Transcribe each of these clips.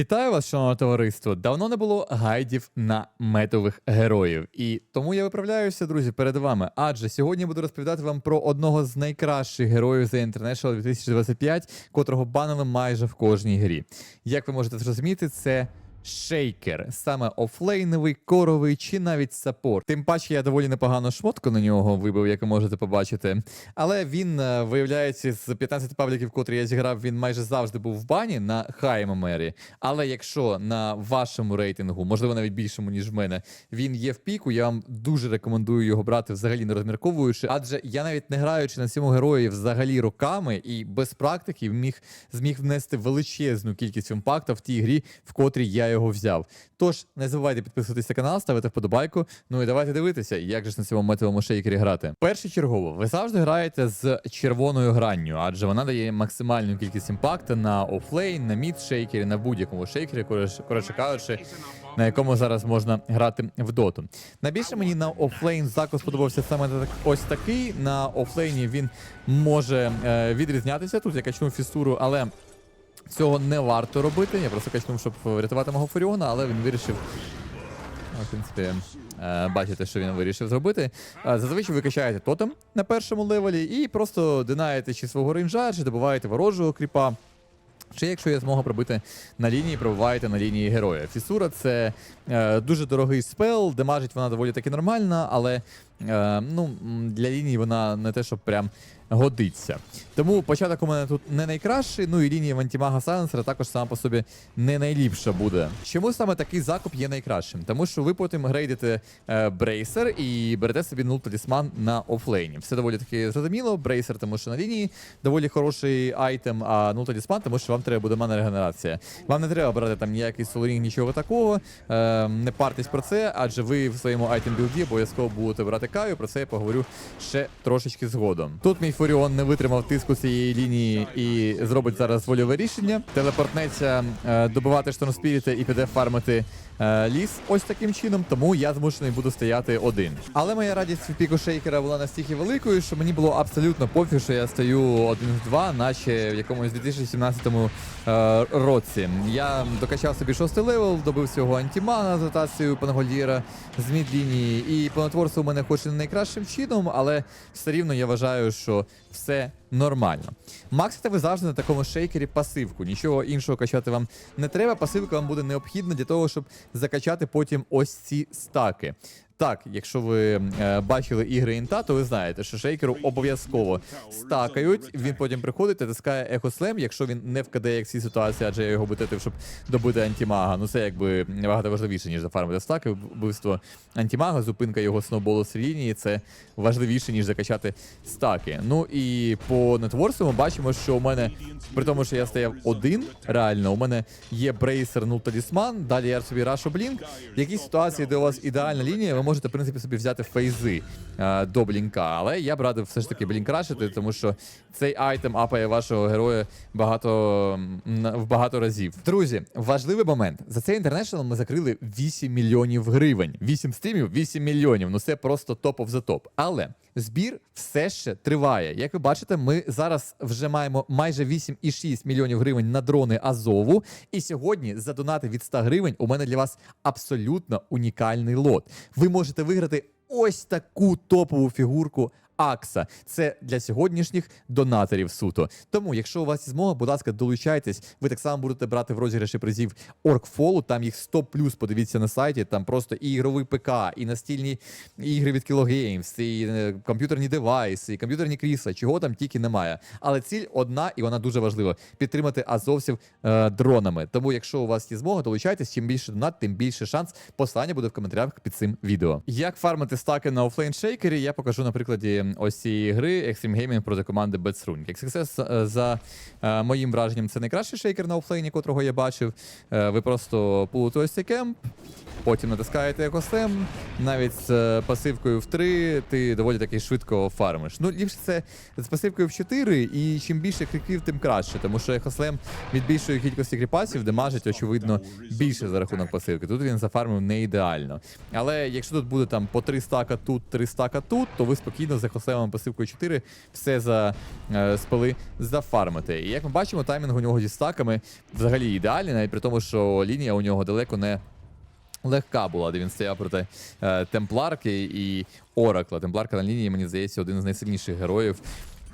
Вітаю вас, шановне товариство. Давно не було гайдів на метових героїв. І тому я виправляюся, друзі, перед вами. Адже сьогодні буду розповідати вам про одного з найкращих героїв The International 2025, котрого банили майже в кожній грі. Як ви можете зрозуміти, це. Шейкер, саме офлейновий, коровий чи навіть саппорт. Тим паче я доволі непогано шмотку на нього вибив, як ви можете побачити. Але він, е, виявляється, з 15 пабліків, котрі я зіграв, він майже завжди був в бані на хай. Але якщо на вашому рейтингу, можливо, навіть більшому, ніж в мене, він є в піку, я вам дуже рекомендую його брати взагалі не розмірковуючи. Адже я навіть не граючи на цьому герої взагалі роками і без практики міг зміг внести величезну кількість імпакту в тій грі, в котрій я його взяв. Тож не забувайте підписуватись на канал, ставити вподобайку. Ну і давайте дивитися, як же ж на цьому метовому шейкері грати. Першочергово, ви завжди граєте з червоною гранню, адже вона дає максимальну кількість імпакту на офлейн, на мід шейкері, на будь-якому шейкері, коротше кажучи, на якому зараз можна грати в доту. Найбільше мені на офлейн заклад сподобався саме так, ось такий. На офлейні він може е, відрізнятися. Тут я качну фістуру, але Цього не варто робити. Я просто качнув, щоб врятувати мого Фуріона, але він вирішив. ну, В принципі, е, бачите, що він вирішив зробити. Е, Зазвичай ви тотем на першому левелі і просто динаєте чи свого рейнджа, чи добуваєте ворожого кріпа. Чи якщо є змога пробити на лінії, пробиваєте на лінії героя. Фісура це е, дуже дорогий спел, демажить вона доволі таки нормальна, але е, ну, для лінії вона не те, щоб прям годиться. Тому початок у мене тут не найкращий, ну і лінія в антимага Сайленсера також сама по собі не найліпша буде. Чому саме такий закуп є найкращим? Тому що ви потім грейдите е, брейсер і берете собі нул талісман на офлейні. Все доволі таки зрозуміло. Брейсер, тому що на лінії доволі хороший айтем, а нул талісман, тому що вам треба буде мана регенерація. Вам не треба брати там ніякий солорінг, нічого такого. Е, не партесь про це, адже ви в своєму айтем білді обов'язково будете брати каю. Про це я поговорю ще трошечки згодом. Тут мій Фуріон не витримав тиску цієї лінії і зробить зараз вольове рішення. Телепортнеться е, добивати штормспіріта і піде фармити е, ліс ось таким чином, тому я змушений буду стояти один. Але моя радість від піку шейкера була настільки великою, що мені було абсолютно пофіг, що я стою один в два, наче в якомусь 2017 е, році. Я докачав собі шостий левел, добив всього антімана з ротацією Пангольєра з мід-лінії, і понатворство у мене хоч і не найкращим чином, але все рівно я вважаю, що все нормально. Максите ви завжди на такому шейкері пасивку. Нічого іншого качати вам не треба. Пасивка вам буде необхідна для того, щоб закачати потім ось ці стаки. Так, якщо ви е, бачили ігри інта, то ви знаєте, що шейкеру обов'язково стакають. Він потім приходить, натискає ехослем, якщо він не вкаде як цій ситуації, адже я його битив, щоб добити антімага. Ну це якби набагато важливіше, ніж зафармити стаки. Вбивство антімага, зупинка його сноуболу з лінії це важливіше, ніж закачати стаки. Ну і по нетворству ми бачимо, що у мене, при тому, що я стояв один, реально, у мене є брейсер, ну талісман, далі я собі рашу блінк. В ситуації, де у вас ідеальна лінія, ви можете, в принципі, собі взяти фейзи е, до блінка. Але я б радив все ж таки блінк рашити, тому що цей айтем апає вашого героя багато в багато разів. Друзі, важливий момент. За цей інтернешнл ми закрили 8 мільйонів гривень. 8 стрімів, 8 мільйонів. Ну це просто топ of the топ. Але збір все ще триває. Як ви бачите, ми зараз вже маємо майже 8,6 мільйонів гривень на дрони Азову. І сьогодні за донати від 100 гривень у мене для вас абсолютно унікальний лот. Ви можете виграти ось таку топову фігурку. Акса це для сьогоднішніх донаторів суто. Тому, якщо у вас є змога, будь ласка, долучайтесь. Ви так само будете брати в розіграші призів Оркфолу. Там їх 100 плюс. Подивіться на сайті. Там просто і ігровий ПК, і настільні ігри від Kilo Games, і е, комп'ютерні девайси, і комп'ютерні крісла. Чого там тільки немає. Але ціль одна, і вона дуже важлива: підтримати азовців е, дронами. Тому, якщо у вас є змога, долучайтесь. Чим більше донат, тим більше шанс. Послання буде в коментарях під цим відео. Як фармити стаки на офлейн шейкері, я покажу на прикладі ось цієї гри Extreme Gaming проти команди success, е, за е, моїм враженням, це найкращий шейкер на офлейні, котрого я бачив. Е, ви просто пулите ось цей кемп, потім натискаєте екосем, навіть з е, пасивкою в 3 ти доволі таки швидко фармиш. Ну, ліпше це з пасивкою в 4, і чим більше криків, тим краще, тому що екослем від більшої кількості кріпасів демажить, очевидно, більше за рахунок пасивки. Тут він зафармив не ідеально. Але якщо тут буде там по 3 стака тут, 3 стака тут, то ви спокійно з ехослемом пасивкою 4 все за е, спали зафармити. І як ми бачимо, таймінг у нього зі стаками взагалі ідеальний, навіть при тому, що лінія у нього далеко не легка була, де він стояв проти е, Темпларки і Оракла. Темпларка на лінії, мені здається, один з найсильніших героїв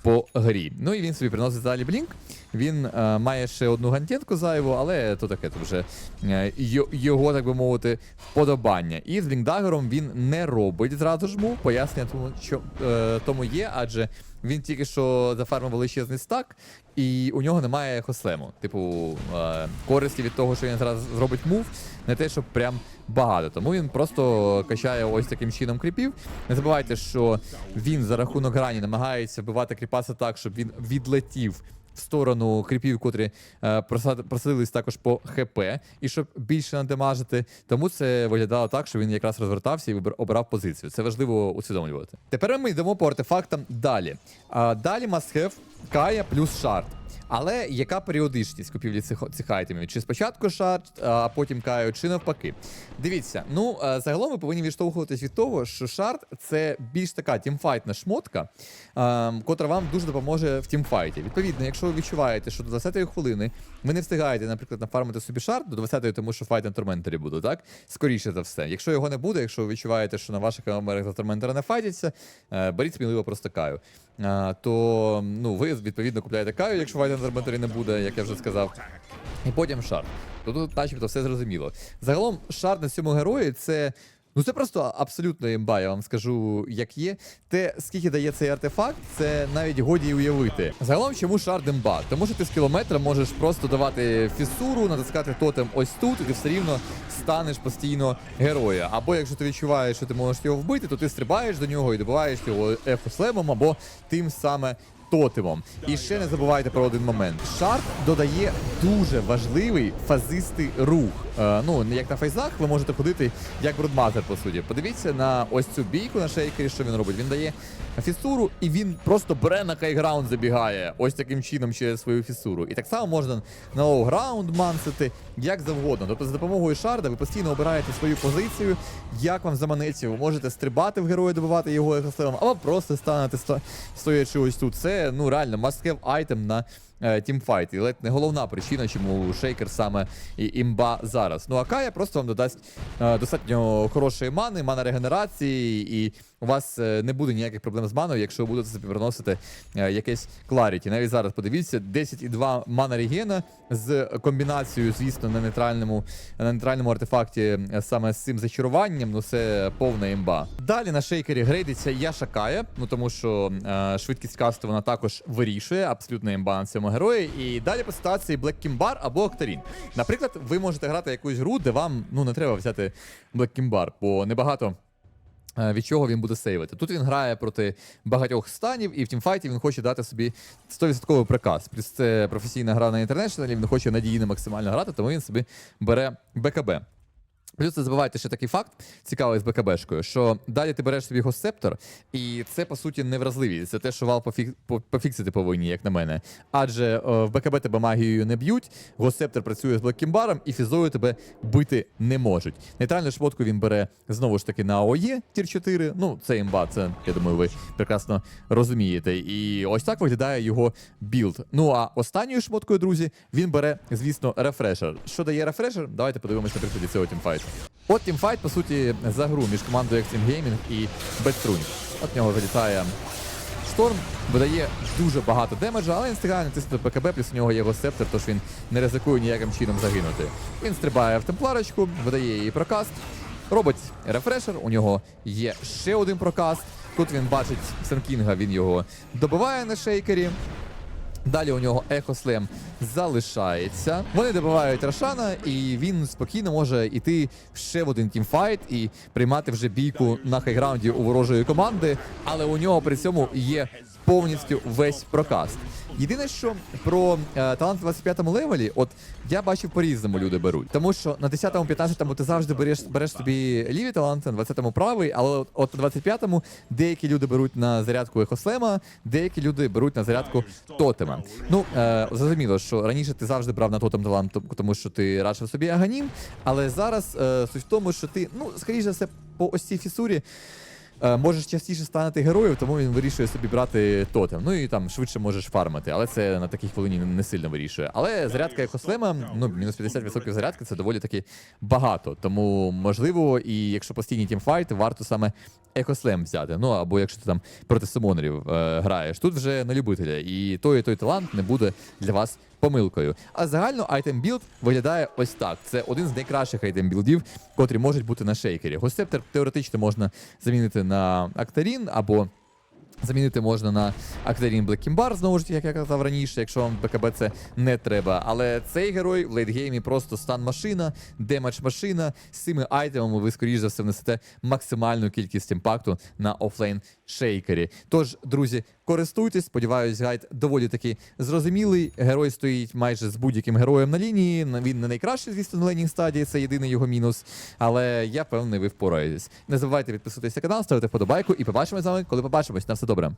по грі. Ну і він собі приносить далі блінк. Він е, має ще одну гантінку зайву, але то таке, то вже е, його, так би мовити, вподобання. І з блінкдагером він не робить зразу ж мув. Пояснення тому, що е, тому є, адже він тільки що зафармив величезний стак, і у нього немає хослему. Типу, е, користі від того, що він зараз зробить мув, не те, що прям багато. Тому він просто качає ось таким чином кріпів. Не забувайте, що він за рахунок грані намагається вбивати кріпаса так, щоб він відлетів. Сторону кріпів, котрі е, просадились також по ХП, і щоб більше надемажити. Тому це виглядало так, що він якраз розвертався і обрав позицію. Це важливо усвідомлювати. Тепер ми йдемо по артефактам далі. А, далі must have Кая плюс шарт. Але яка періодичність купівлі цих, цих айтемів? Чи спочатку шарт, а потім каю, чи навпаки? Дивіться, ну е, загалом ви повинні відштовхуватись від того, що шарт це більш така тімфайтна шмотка, е, котра вам дуже допоможе в тімфайті. Відповідно, якщо ви відчуваєте, що до 20-ї хвилини ви не встигаєте, наприклад, нафармити собі шарт до 20-ї, тому що файт на торментері буде, так? Скоріше за все. Якщо його не буде, якщо ви відчуваєте, що на ваших камерах за торментера не файтяться, е, беріть сміливо просто каю. А, то ну, ви відповідно купляєте каю, якщо на торментері не буде, як я вже сказав. І потім шарт. То тут, начебто, все зрозуміло. Загалом, шарт на цьому герої це. Ну це просто абсолютно імба, я вам скажу, як є. Те, скільки дає цей артефакт, це навіть годі уявити. Загалом, чому шарт імба? Тому що ти з кілометра можеш просто давати фісуру, натискати тотем ось тут, і ти все рівно станеш постійно героя. Або якщо ти відчуваєш, що ти можеш його вбити, то ти стрибаєш до нього і добиваєш його ефослемом або тим саме тотемом. І ще не забувайте про один момент. Шарт додає дуже важливий фазистий рух. Е, ну, як на фейзах, ви можете ходити як брудмазер, по суті. Подивіться на ось цю бійку на шейкері, що він робить. Він дає фісуру, і він просто бере на хайграунд, забігає ось таким чином через свою фісуру. І так само можна на лоу-граунд мансити, як завгодно. Тобто, за допомогою шарда ви постійно обираєте свою позицію, як вам заманеться. Ви можете стрибати в героя, добивати його ехоселом, або просто станете сто- стоячи ось тут. Це ну реально must-have item на тімфайт. І ледь не головна причина, чому шейкер саме імба зараз. Ну а Кая просто вам додасть е, достатньо хорошої мани, мана регенерації, і у вас е, не буде ніяких проблем з маною, якщо ви будете приносити е, якесь кларіті. Навіть зараз подивіться, 10,2 мана регена з комбінацією, звісно, на нейтральному, на нейтральному артефакті е, саме з цим зачаруванням, ну це повна імба. Далі на шейкері грейдиться Яша Кая, ну тому що е, швидкість касту вона також вирішує, абсолютно імба на цьому герої. І далі по ситуації Black Kimbar або Октарін. Наприклад, ви можете грати якусь гру, де вам ну не треба взяти Black Kimbar, бо небагато. е, Від чого він буде сейвити. Тут він грає проти багатьох станів, і в тімфайті він хоче дати собі 100% приказ. Плюс це професійна гра на інтернешнлі, він хоче надійно максимально грати, тому він собі бере БКБ. Плюс не забувайте ще такий факт, цікавий з БКБшкою, що далі ти береш собі госцептор, і це по суті невразливість. Це те, що вал пофік... пофіксити повинні, як на мене. Адже е, в БКБ тебе магією не б'ють, госцептор працює з Блеккімбаром, і фізою тебе бити не можуть. Нейтральну шмотку він бере знову ж таки на АОЄ тір 4. Ну, це імба, це я думаю, ви прекрасно розумієте. І ось так виглядає його білд. Ну а останньою шмоткою, друзі, він бере, звісно, рефрешер. Що дає рефрешер? Давайте подивимося на прикладі цього тімфайту. От тімфайт, по суті, за гру між командою Extreme Gaming і Бетструнь. От нього залітає шторм, видає дуже багато демеджа, але він встигає натиснути ПКБ, плюс у нього є септор, тож він не ризикує ніяким чином загинути. Він стрибає в темпларочку, видає її прокаст, робить рефрешер, у нього є ще один прокаст. Тут він бачить Сенкінга, він його добиває на шейкері. Далі у нього ехослем залишається. Вони добивають Рошана, і він спокійно може йти ще в один тімфайт і приймати вже бійку на хайграунді у ворожої команди. Але у нього при цьому є повністю весь прокаст. Єдине, що про е, талант в 25-му левелі, от я бачив по-різному люди беруть. Тому що на 10-му, 15-му ти завжди береш, береш собі ліві таланти, на 20-му правий, але от, на 25-му деякі люди беруть на зарядку ехослема, деякі люди беруть на зарядку тотема. Ну, е, зрозуміло, що раніше ти завжди брав на тотем талант, тому- що ти рашив собі аганім, але зараз е, суть в тому, що ти, ну, скоріше все, по ось цій фісурі. Е, можеш частіше станути героєм, тому він вирішує собі брати тотем. Ну і там швидше можеш фармити, але це на такій хвилині не сильно вирішує. Але зарядка екослема, ну мінус 50% зарядки це доволі таки багато. Тому можливо, і якщо постійні тімфайти, варто саме екослем взяти. Ну або якщо ти там проти сумонерів е, граєш. Тут вже на любителя, і той і той талант не буде для вас помилкою. А загально айтем білд виглядає ось так. Це один з найкращих айтем білдів, котрі можуть бути на шейкері. Гостептер теоретично можна замінити на Актарін або. Замінити можна на Актарін Блеккімбар, знову ж таки, як я казав раніше, якщо вам БКБ це не треба. Але цей герой в лейтгеймі просто стан машина, демедж машина. З цими айтемами ви, скоріш за все, внесете максимальну кількість імпакту на офлейн шейкері. Тож, друзі, користуйтесь, сподіваюсь, гайд доволі таки зрозумілий. Герой стоїть майже з будь-яким героєм на лінії. Він не найкращий, звісно, на лейнінг стадії, це єдиний його мінус. Але я певний, ви впораєтесь. Не забувайте підписуватися на канал, ставити вподобайку і побачимо з вами, коли побачимось. На все bardzo.